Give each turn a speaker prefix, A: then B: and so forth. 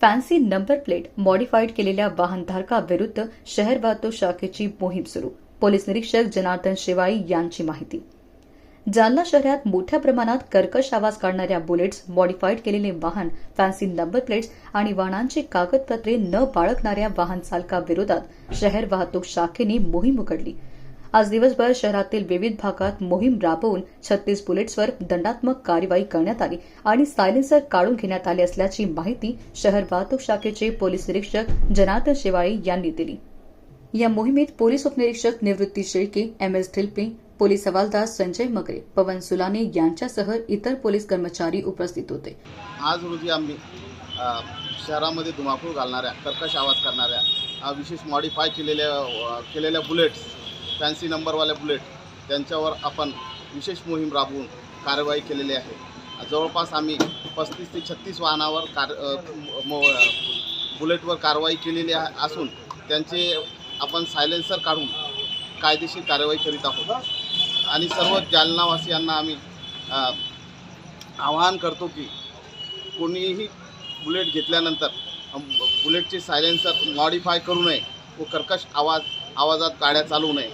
A: Fancy number plate modified केलेल्या वाहनधारकाविरुद्ध शहर वाहतूक शाखेची मोहीम सुरू. पोलीस निरीक्षक जनार्दन शिवाई यांची माहिती. जालना शहरात मोठ्या प्रमाणात कर्कश आवाज काढणाऱ्या बुलेट्स मॉडिफाईड केलेले वाहन फॅन्सी नंबर प्लेट्स आणि वाहनांची कागदपत्रे न बाळगणाऱ्या वाहन चालकाविरोधात शहर वाहतूक शाखेने मोहीम उघडली. आज दिवसभर शहरातील विविध भागात मोहीम राबवून छत्तीस बुलेट्सवर दंडात्मक कारवाई करण्यात आली आणि सायलेन्सर काढून घेण्यात आले असल्याची माहिती शहर वाहतूक शाखेचे पोलीस निरीक्षक जनार्दन शिवाळे यांनी दिली. या मोहिमेत पोलीस उपनिरीक्षक Nivrutti Shelke M S Dhilpe police हवालदार संजय मगरे पवन सुलाने यांच्यासह इतर पोलीस कर्मचारी उपस्थित होते.
B: आज रोजी आम्ही शहरामध्ये धुमाकूळ घालणाऱ्या कर्कश आवाज करणाऱ्या विशेष मॉडिफाय केलेल्या केलेल्या बुलेट्स फॅन्सी नंबरवाल्या बुलेट त्यांच्यावर आपण विशेष मोहीम राबवून कारवाई केलेली आहे. जवळपास आम्ही पस्तीस ते छत्तीस वाहनावर कार मो बुलेटवर कारवाई केलेली आहे असून त्यांचे आपण सायलेन्सर काढून कायदेशीर कारवाई करीत आहोत. आणि सर्व जालनावासियांना आम्ही आवाहन करतो की कोणीही बुलेट घेतल्यानंतर बुलेटचे सायलेन्सर मॉडिफाय करू नये व कर्कश आवाज आवाजात गाड्या चालवू नये.